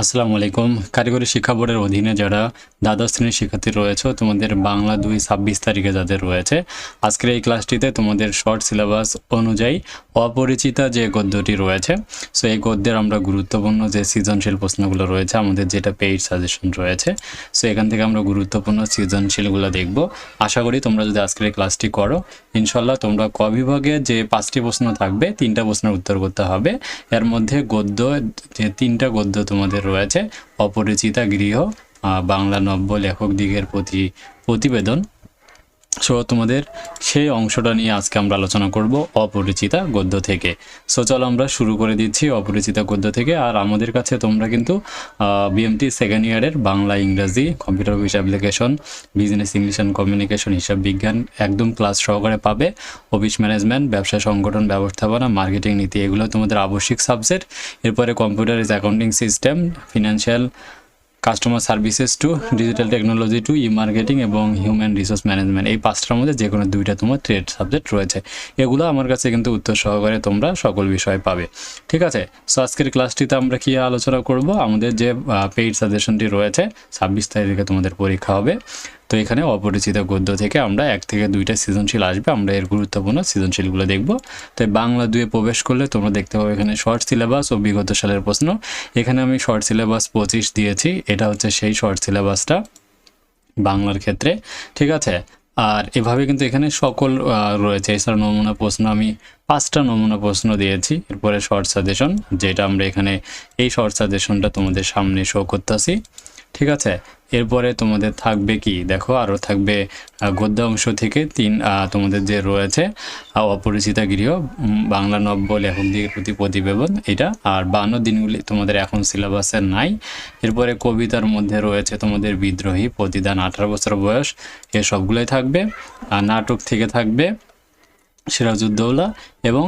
আসসালামু আলাইকুম। কারিগরি শিক্ষা বোর্ডের অধীনে যারা দ্বাদশ শ্রেণির শিক্ষার্থী রয়েছে, তোমাদের বাংলা দুই ছাব্বিশ তারিখে যাদের রয়েছে, আজকের এই ক্লাসটিতে তোমাদের শর্ট সিলেবাস অনুযায়ী অপরিচিতা যে গদ্যটি রয়েছে সো এই গদ্যের আমরা গুরুত্বপূর্ণ যে সৃজনশীল প্রশ্নগুলো রয়েছে, আমাদের যেটা পেইড সাজেশন রয়েছে, সো এখান থেকে আমরা গুরুত্বপূর্ণ সৃজনশীলগুলো দেখব। আশা করি তোমরা যদি আজকের ক্লাসটি করো, ইনশাল্লাহ তোমরা ক বিভাগে যে পাঁচটি প্রশ্ন থাকবে, তিনটা প্রশ্নের উত্তর করতে হবে। এর মধ্যে গদ্য, যে তিনটা গদ্য তোমাদের রয়েছে, অপরিচিতা গৃহ বাংলা নব্য লেখক দিগের প্রতি প্রতিবেদন। সো তোমাদের সেই অংশটা নিয়ে আজকে আমরা আলোচনা করব অপরিচিতা গদ্য থেকে। সো চলো আমরা শুরু করে দিচ্ছি অপরিচিতা গদ্য থেকে। আর আমাদের কাছে তোমরা কিন্তু বিএমটি সেকেন্ড ইয়ারের Bangla, Ingraji computer office application business English and communication হিসাব বিজ্ঞান একদম ক্লাস সহকারে পাবে। অফিস ম্যানেজমেন্ট ব্যবসা সংগঠন, ব্যবস্থাপনা মার্কেটিং নীতি, এগুলো তোমাদের আবশ্যিক সাবজেক্ট এরপরে computer is accounting system financial customer services two digital technology two E marketing এবং হিউম্যান রিসোর্স ম্যানেজমেন্ট এই পাঁচটার মধ্যে যে কোনো দুইটা তোমার ট্রেড সাবজেক্ট রয়েছে। এগুলো আমার কাছে কিন্তু উত্তর সহকারে তোমরা সকল বিষয় পাবে। ঠিক আছে? সো আজকের ক্লাসটিতে আমরা কি আলোচনা করব? আমাদের যে পেইড সাজেশনটি রয়েছে, ছাব্বিশ তারিখে তোমাদের পরীক্ষা হবে। তো এখানে অপরিচিত গদ্য থেকে আমরা এক থেকে দুইটা সৃজনশীল আসবে, আমরা এর গুরুত্বপূর্ণ সৃজনশীলগুলো দেখব। তো বাংলা দুয়ে প্রবেশ করলে তোমরা দেখতে পাবে এখানে শর্ট সিলেবাস ও বিগত সালের প্রশ্ন। এখানে আমি শর্ট সিলেবাস পঁচিশ দিয়েছি, এটা হচ্ছে সেই শর্ট সিলেবাসটা বাংলার ক্ষেত্রে, ঠিক আছে? আর এভাবে কিন্তু এখানে সকল রয়েছে। এছাড়া নমুনা প্রশ্ন আমি পাঁচটা নমুনা প্রশ্ন দিয়েছি, এরপরে শর্ট সাজেশন যেটা আমরা এখানে এই শর্ট সাজেশনটা তোমাদের সামনে শো করতেছি, ঠিক আছে? এরপরে তোমাদের থাকবে কি? দেখো আরও থাকবে গদ্য অংশ থেকে তিন তোমাদের যে রয়েছে অপরিচিতা গৃহ বাংলা নব্য লেখক দিকের প্রতি প্রতিবেদন এটা। আর বান্ন দিনগুলি তোমাদের এখন সিলেবাসে নাই। এরপরে কবিতার মধ্যে রয়েছে তোমাদের বিদ্রোহী, প্রতিদান, আঠারো বছর বয়স, এ সবগুলোই থাকবে। আর নাটক থেকে থাকবে সিরাজউদ্দৌলা এবং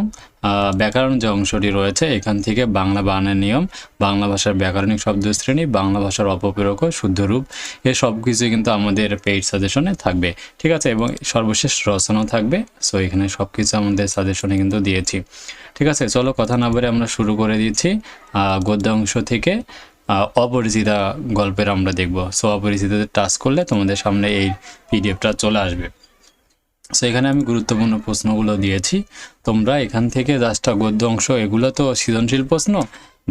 ব্যাকরণ যে অংশটি রয়েছে, এখান থেকে বাংলা বানানের নিয়ম, বাংলা ভাষার ব্যাকরণিক শব্দ শ্রেণি বাংলা ভাষার অপপ্রেরক শুদ্ধরূপ এ সব কিছু কিন্তু আমাদের পেইড সাজেশনে থাকবে। ঠিক আছে? এবং সর্বশেষ রচনাও থাকবে। সো এখানে সব কিছু আমাদের সাজেশনে কিন্তু দিয়েছি। ঠিক আছে? চলো কথা না বলে আমরা শুরু করে দিচ্ছি। গদ্য অংশ থেকে অপরিচিতা গল্পের আমরা দেখব। সো অপরিচিতাতে টাচ করলে তোমাদের সামনে এই পিডিএফটা চলে আসবে। সো এখানে আমি গুরুত্বপূর্ণ প্রশ্নগুলো দিয়েছি। তোমরা এখান থেকে জাস্টটা গদ্য অংশ, এগুলো তো সৃজনশীল প্রশ্ন।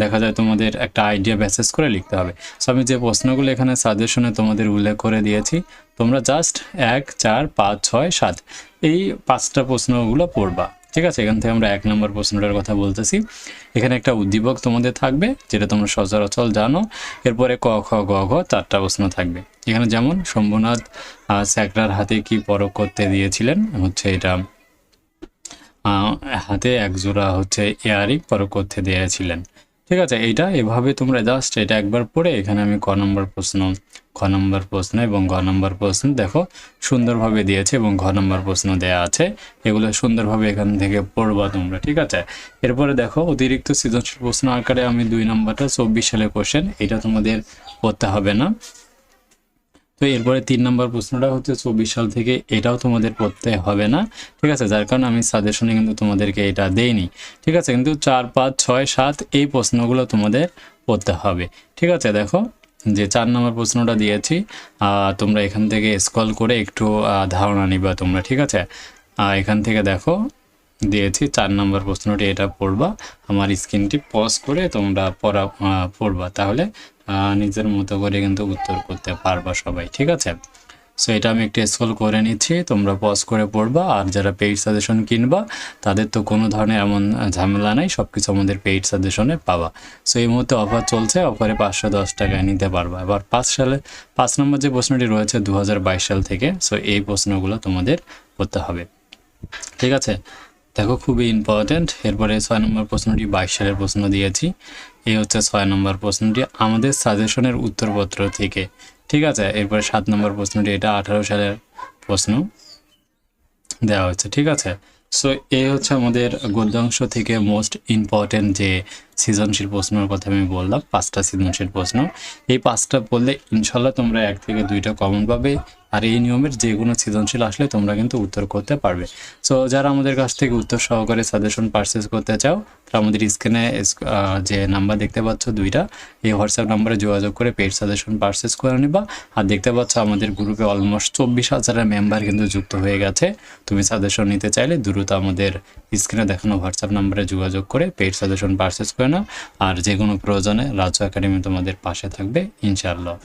দেখা যায় তোমাদের একটা আইডিয়া মেসেজ করে লিখতে হবে। সো আমি যে প্রশ্নগুলো এখানে সাজেশনে তোমাদের উল্লেখ করে দিয়েছি, তোমরা জাস্ট এক, চার, পাঁচ, ছয়, সাত, এই পাঁচটা প্রশ্নগুলো পড়বা। ঠিক আছে, এখান থেকে আমরা এক নম্বর প্রশ্নটার কথা বলতেছি। এখানে একটা উদ্দীপক তোমাদের থাকবে, যেটা তোমরা সচরাচল জানো। এরপরে ক, খ, গ, ঘ চারটা প্রশ্ন থাকবে। এখানে যেমন শম্ভুনাথ স্যাকরার হাতে কি পরক করতে দিয়েছিলেন? হচ্ছে এটা হাতে একজোড়া হচ্ছে এয়ারিং পরক করতে দিয়েছিলেন। ঠিক আছে এটা এভাবে তোমরা জাস্ট এটা একবার পড়ে এখানে আমি ক নম্বর প্রশ্ন, খ নম্বর প্রশ্ন এবং ঘ নম্বর প্রশ্ন দেখো সুন্দরভাবে দিয়েছে এবং ঘ নম্বর প্রশ্ন দেয়া আছে। এগুলো সুন্দরভাবে এখান থেকে পড়বা তোমরা, ঠিক আছে? এরপরে দেখো অতিরিক্ত সৃজনশীল প্রশ্ন আকারে আমি দুই নম্বরটা চব্বিশ সালে কোশ্চেন এটা তোমাদের পড়তে হবে না। তো এরপরে তিন নম্বর প্রশ্নটা হচ্ছে চব্বিশ সাল থেকে এটাও তোমাদের পড়তে হবে না? ঠিক আছে, যার কারণে আমি সাজেশনে কিন্তু তোমাদেরকে এটা দেইনি। ঠিক আছে, কিন্তু চার, পাঁচ, ছয়, সাত এই প্রশ্নগুলো তোমাদের পড়তে হবে। ঠিক আছে, দেখো, যে চার নম্বর প্রশ্নটা দিয়েছি তোমরা এখান থেকে স্কল করে একটু ধারণা নিবা তোমরা, ঠিক আছে? এখান থেকে দেখো দিয়েছি, চার নম্বর প্রশ্নটি এটা পড়বা। আমার স্ক্রিনটি পজ করে তোমরা পড়া পড়বা। তাহলে নিজের মতো করে কিন্তু উত্তর করতে পারবা সবাই, ঠিক আছে? সো এটা আমি একটু স্ক্রল করে নিচ্ছি, তোমরা পজ করে পড়বা। আর যারা পেইড সাজেশন কিনবা, তাদের তো কোনো ধরনের এমন ঝামেলা নাই সব কিছু আমাদের পেইড সাজেশনে পাবা। সো এই মুহূর্তে অফার চলছে অফারে পাঁচশো দশ টাকায় নিতে পারবা। এবার পাঁচ সালে, পাঁচ নম্বর যে প্রশ্নটি রয়েছে দু হাজার বাইশ সাল থেকে সো এই প্রশ্নগুলো তোমাদের করতে হবে। ঠিক আছে? দেখো, খুবই ইম্পর্ট্যান্ট এরপরে ছয় নম্বর প্রশ্নটি, বাইশ সালের প্রশ্ন দিয়েছি। এই হচ্ছে ছয় নম্বর প্রশ্নটি, আমাদের সাজেশনের উত্তরপত্র থেকে। ঠিক আছে? এরপরে সাত নম্বর প্রশ্নটি, এটা আঠারো সালের প্রশ্ন দেওয়া হচ্ছে ঠিক আছে? সো এই হচ্ছে আমাদের গদ্যাংশ থেকে মোস্ট ইম্পর্টেন্ট যে সৃজনশীল প্রশ্নের কথা আমি বললাম, পাঁচটা সৃজনশীল প্রশ্ন। এই পাঁচটা পড়লে ইনশাল্লাহ তোমরা এক থেকে দুইটা কমন পাবে। আর এই নিয়মের যে কোনো সৃজনশীল আসলে তোমরা কিন্তু উত্তর করতে পারবে। সো যারা আমাদের কাছ থেকে উত্তর সহকারে সাজেশন পারচেস করতে চাও, তারা আমাদের স্ক্রিনে যে নাম্বার দেখতে পাচ্ছ দুইটা, এই হোয়াটসঅ্যাপ নাম্বারে যোগাযোগ করে পেড সাজেশন পারচেস করে নিবা। আর দেখতে পাচ্ছ আমাদের গ্রুপে অলমোস্ট চব্বিশ হাজারের মেম্বার কিন্তু যুক্ত হয়ে গেছে। তুমি সাজেশন নিতে চাইলে দ্রুত আমাদের স্ক্রিনে দেখানো হোয়াটসঅ্যাপ নাম্বারে যোগাযোগ করে পেড সাজেশন পারচেস করে নাও। আর যে কোনো প্রয়োজনে রাজ্য একাডেমি তোমাদের পাশে থাকবে, ইনশাআল্লাহ।